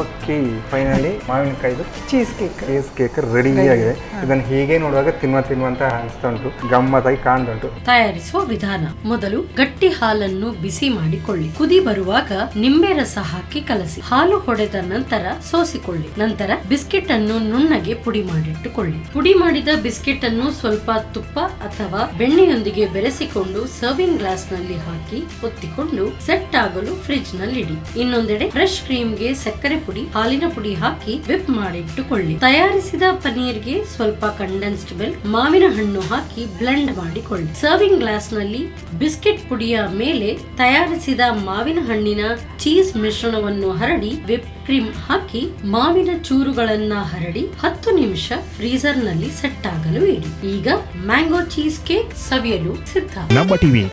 Okay finally ಮಾವಿನಕಾಯಿದು cheese cake cheese cake ready ಆಗಿದೆ. ಇದನ್ನು ಹೀಗೆ ನೋಡುವಾಗ ತಿನ್ನುವ ತಿನ್ನುವಂತ ಅನಿಸ್ತಾ ಉಂಟು ಗಮ್ಮತ್ತಾಗಿ ಕಾಣ್ದುಂಟು. ತಯಾರಿಸುವ ವಿಧಾನ. ಮೊದಲು ಗಟ್ಟಿ ಹಾಲನ್ನು ಬಿಸಿ ಮಾಡಿಕೊಳ್ಳಿ. ಕುದಿ ಬರುವಾಗ ನಿಂಬೆ ರಸ ಹಾಕಿ ಕಲಸಿ. ಹಾಲು ಹೊಡೆದ ನಂತರ ಸೋಸಿಕೊಳ್ಳಿ. ನಂತರ ಬಿಸ್ಕೆಟ್ ಅನ್ನು ನುಣ್ಣಗೆ ಪುಡಿ ಮಾಡಿಟ್ಟುಕೊಳ್ಳಿ. ಪುಡಿ ಮಾಡಿದ ಬಿಸ್ಕೆಟ್ ಅನ್ನು ಸ್ವಲ್ಪ ತುಪ್ಪ ಅಥವಾ ಬೆಣ್ಣೆಯೊಂದಿಗೆ ಬೆರೆಸಿಕೊಂಡು ಸರ್ವಿಂಗ್ ಗ್ಲಾಸ್ನಲ್ಲಿ ಹಾಕಿ ಒತ್ತಿಕೊಂಡು ಸೆಟ್ ಆಗಲು ಫ್ರಿಡ್ಜ್ ನಲ್ಲಿಡಿ ಇನ್ನೊಂದೆಡೆ ಫ್ರೆಶ್ ಕ್ರೀಮ್ಗೆ ಸಕ್ಕರೆ ಪುಡಿ ಹಾಲಿನ ಪುಡಿ ಹಾಕಿ ವಿಪ್ ಮಾಡಿಟ್ಟುಕೊಳ್ಳಿ. ತಯಾರಿಸಿದ ಪನೀರ್ಗೆ ಸ್ವಲ್ಪ ಕಂಡೆನ್ಸ್ಡ್ ಮಿಲ್ಕ್ ಮಾವಿನ ಹಣ್ಣು ಹಾಕಿ ಬ್ಲೆಂಡ್ ಮಾಡಿಕೊಳ್ಳಿ. ಸರ್ವಿಂಗ್ ಗ್ಲಾಸ್ನಲ್ಲಿ ಬಿಸ್ಕೆಟ್ ಪುಡಿಯ ಮೇಲೆ ತಯಾರಿಸಿದ ಮಾವಿನ ಹಣ್ಣಿನ ಚೀಸ್ ಮಿಶ್ರಣವನ್ನು ಹರಡಿ ವಿಪ್ ಕ್ರೀಮ್ ಹಾಕಿ ಮಾವಿನ ಚೂರುಗಳನ್ನ ಹರಡಿ ಹತ್ತು ನಿಮಿಷ ಫ್ರೀಜರ್ನಲ್ಲಿ ಸೆಟ್ ಆಗಲು ಇಡಿ. ಈಗ ಮ್ಯಾಂಗೋ ಚೀಸ್ ಕೇಕ್ ಸವಿಯಲು ಸಿದ್ಧ. ನಮ್ಮ ಟಿವಿ.